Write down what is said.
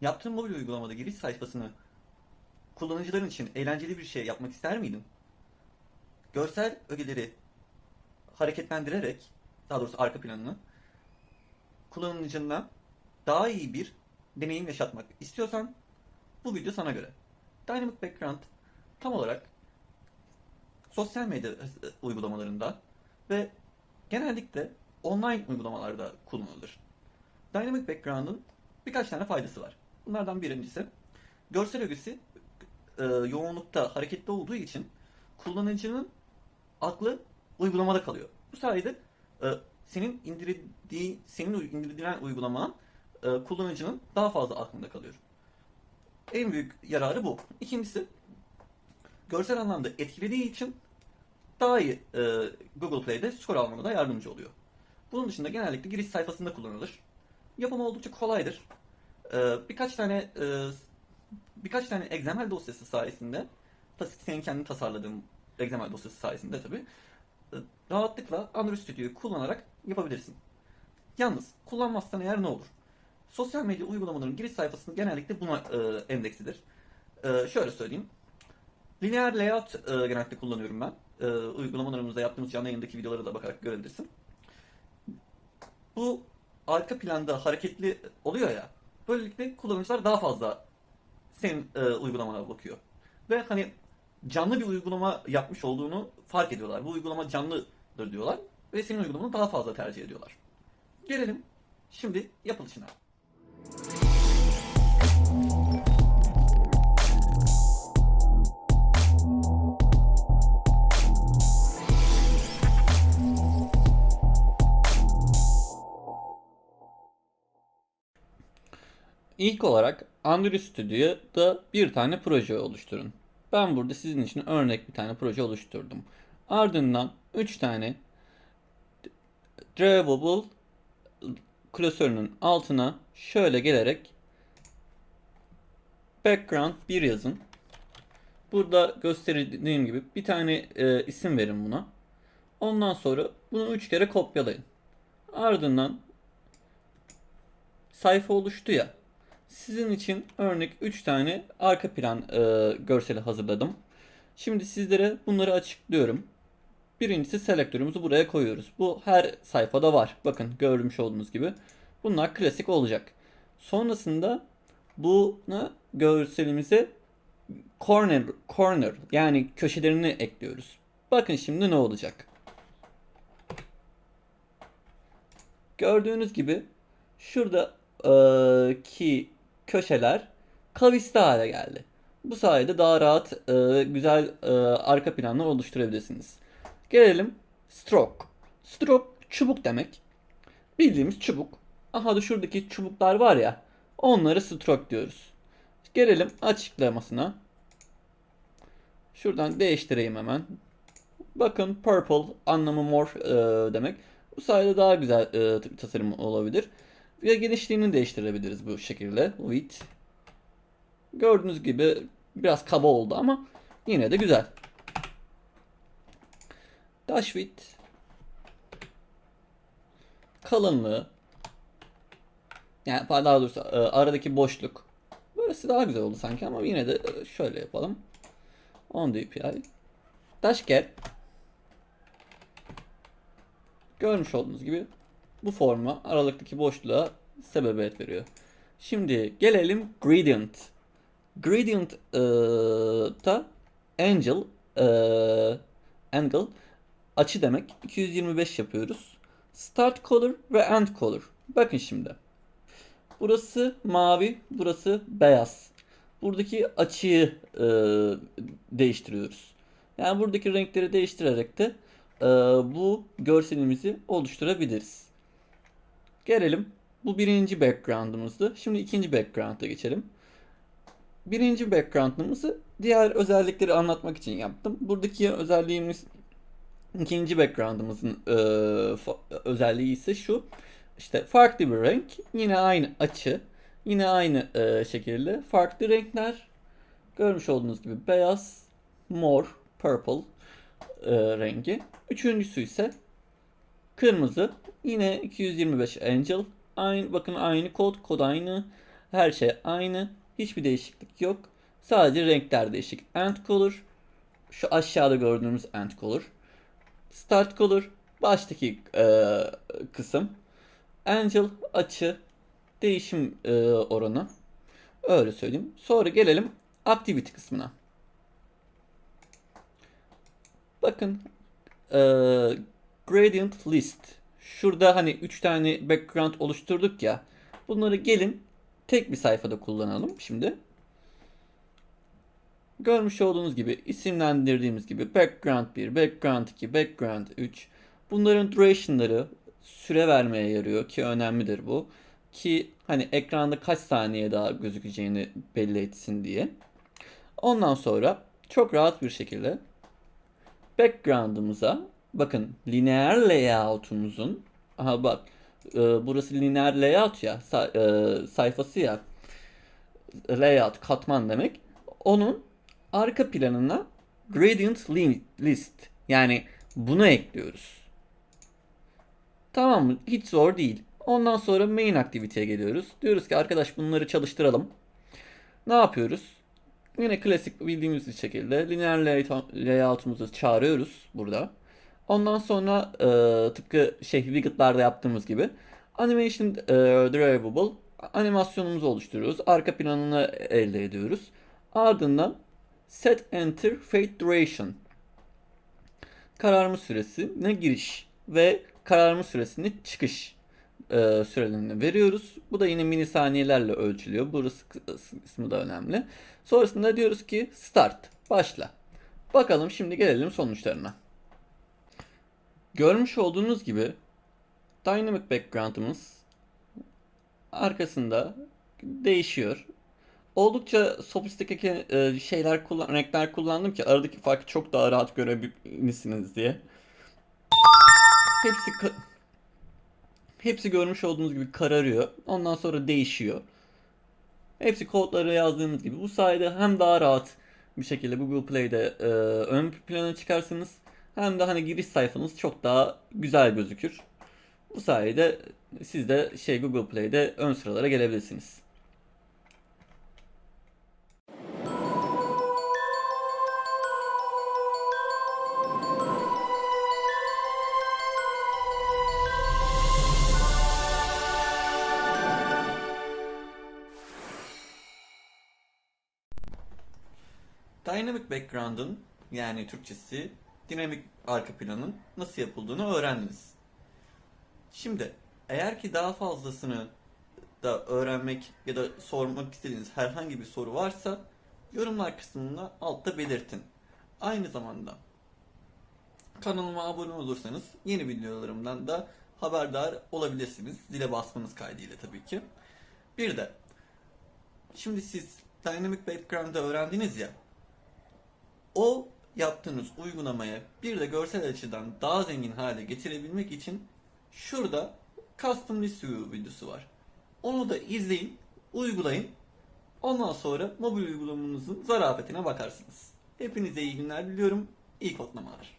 Yaptığın mobil uygulamada giriş sayfasını kullanıcıların için eğlenceli bir şey yapmak ister miydin? Görsel ögeleri hareketlendirerek, daha doğrusu arka planını kullanıcına daha iyi bir deneyim yaşatmak istiyorsan bu video sana göre. Dynamic Background tam olarak sosyal medya uygulamalarında ve genellikle online uygulamalarda kullanılır. Dynamic Background'ın birkaç tane faydası var. Bunlardan birincisi görsel ögesi e, yoğunlukta hareketli olduğu için kullanıcının aklı uygulamada kalıyor. Bu sayede e, senin indirdiği, senin indirilen uygulaman e, kullanıcının daha fazla aklında kalıyor. En büyük yararı bu. İkincisi görsel anlamda etkilediği için daha iyi e, Google Play'de skor almana da yardımcı oluyor. Bunun dışında genellikle giriş sayfasında kullanılır. Yapımı oldukça kolaydır. E, birkaç tane e, birkaç tane XML dosyası sayesinde senin kendi tasarladığın XML dosyası sayesinde tabii e, rahatlıkla Android Studio'yu kullanarak yapabilirsin. Yalnız kullanmazsan eğer ne olur? Sosyal medya uygulamaların giriş sayfasının genellikle buna e, endeksidir. E, şöyle söyleyeyim. Linear layout e, genellikle kullanıyorum ben. E, uygulamalarımızda yaptığımız canlı yayındaki videolara da bakarak görebilirsin. Bu arka planda hareketli oluyor ya. Böylelikle kullanıcılar daha fazla senin e, uygulamana bakıyor. Ve hani canlı bir uygulama yapmış olduğunu fark ediyorlar. Bu uygulama canlıdır diyorlar ve senin uygulamanı daha fazla tercih ediyorlar. Gelelim şimdi yapılışına. İlk olarak Android Studio'da bir tane proje oluşturun. Ben burada sizin için örnek bir tane proje oluşturdum. Ardından 3 tane Drawable klasörünün altına şöyle gelerek background 1 yazın. Burada gösterdiğim gibi bir tane e, isim verin buna. Ondan sonra bunu 3 kere kopyalayın. Ardından sayfa oluştu ya. Sizin için örnek 3 tane arka plan e, görseli hazırladım. Şimdi sizlere bunları açıklıyorum. Birincisi selektörümüzü buraya koyuyoruz. Bu her sayfada var. Bakın görmüş olduğunuz gibi. Bunlar klasik olacak. Sonrasında buna görselimize corner, corner yani köşelerini ekliyoruz. Bakın şimdi ne olacak. Gördüğünüz gibi şurada eee, ki köşeler kavisli hale geldi. Bu sayede daha rahat e, güzel e, arka planlar oluşturabilirsiniz. Gelelim stroke. Stroke çubuk demek. Bildiğimiz çubuk. Aha da şuradaki çubuklar var ya. Onları stroke diyoruz. Gelelim açıklamasına. Şuradan değiştireyim hemen. Bakın purple anlamı mor e, demek. Bu sayede daha güzel e, tasarım olabilir. Ve genişliğini değiştirebiliriz bu şekilde. Width. Gördüğünüz gibi biraz kaba oldu ama yine de güzel. Dash width. Kalınlığı. Yani daha doğrusu e, aradaki boşluk. Böylesi daha güzel oldu sanki ama yine de e, şöyle yapalım. 10 dpi. Dash gap. Görmüş olduğunuz gibi bu forma aralıktaki boşluğa sebebiyet veriyor. Şimdi gelelim gradient. Gradient e, da angel e, angle açı demek. 225 yapıyoruz. Start color ve end color. Bakın şimdi. Burası mavi, burası beyaz. Buradaki açıyı e, değiştiriyoruz. Yani buradaki renkleri değiştirerek de e, bu görselimizi oluşturabiliriz. Gelelim. Bu birinci background'ımızdı. Şimdi ikinci background'a geçelim. Birinci background'ımızı diğer özellikleri anlatmak için yaptım. Buradaki özelliğimiz ikinci background'ımızın e, özelliği ise şu. İşte farklı bir renk, yine aynı açı, yine aynı e, şekilde farklı renkler. Görmüş olduğunuz gibi beyaz, mor, purple e, rengi. Üçüncüsü ise kırmızı. Yine 225 Angel. Aynı bakın aynı kod, kod aynı. Her şey aynı. Hiçbir değişiklik yok. Sadece renkler değişik. End color. Şu aşağıda gördüğümüz end color. Start color. Baştaki e, kısım. Angel açı. Değişim e, oranı. Öyle söyleyeyim. Sonra gelelim activity kısmına. Bakın e, gradient list. Şurada hani 3 tane background oluşturduk ya. Bunları gelin tek bir sayfada kullanalım şimdi. Görmüş olduğunuz gibi isimlendirdiğimiz gibi background 1, background 2, background 3. Bunların duration'ları süre vermeye yarıyor ki önemlidir bu. Ki hani ekranda kaç saniye daha gözükeceğini belli etsin diye. Ondan sonra çok rahat bir şekilde background'ımıza bakın lineer layout'umuzun aha bak e, burası lineer layout ya sa- e, sayfası ya layout katman demek. Onun arka planına gradient li- list yani bunu ekliyoruz. Tamam mı? Hiç zor değil. Ondan sonra main activity'ye geliyoruz. Diyoruz ki arkadaş bunları çalıştıralım. Ne yapıyoruz? Yine klasik bildiğimiz bir şekilde lineer layout- layout'umuzu çağırıyoruz burada. Ondan sonra e, tıpkı şey widget'larda yaptığımız gibi animation e, derivable animasyonumuzu oluşturuyoruz. Arka planını elde ediyoruz. Ardından set enter fade duration kararma süresine giriş ve kararma süresine çıkış e, sürelerini veriyoruz. Bu da yine milisaniyelerle ölçülüyor. Burası kısmı da önemli. Sonrasında diyoruz ki start, başla. Bakalım şimdi gelelim sonuçlarına. Görmüş olduğunuz gibi dynamic background'ımız arkasında değişiyor. Oldukça sofistike e, şeyler kullan renkler kullandım ki aradaki farkı çok daha rahat görebilirsiniz diye. Hepsi hepsi görmüş olduğunuz gibi kararıyor. Ondan sonra değişiyor. Hepsi kodları yazdığımız gibi. Bu sayede hem daha rahat bir şekilde Google Play'de e, ön plana çıkarsınız. Hem de hani giriş sayfanız çok daha güzel gözükür. Bu sayede siz de şey Google Play'de ön sıralara gelebilirsiniz. Dynamic Background'ın yani Türkçesi dinamik arka planın nasıl yapıldığını öğrendiniz. Şimdi eğer ki daha fazlasını da öğrenmek ya da sormak istediğiniz herhangi bir soru varsa yorumlar kısmında altta belirtin. Aynı zamanda kanalıma abone olursanız yeni videolarımdan da haberdar olabilirsiniz. Zile basmanız kaydıyla tabii ki. Bir de şimdi siz Dynamic Background'ı öğrendiniz ya o yaptığınız uygulamaya bir de görsel açıdan daha zengin hale getirebilmek için şurada Custom List View videosu var. Onu da izleyin, uygulayın. Ondan sonra mobil uygulamanızın zarafetine bakarsınız. Hepinize iyi günler diliyorum. İyi kodlamalar.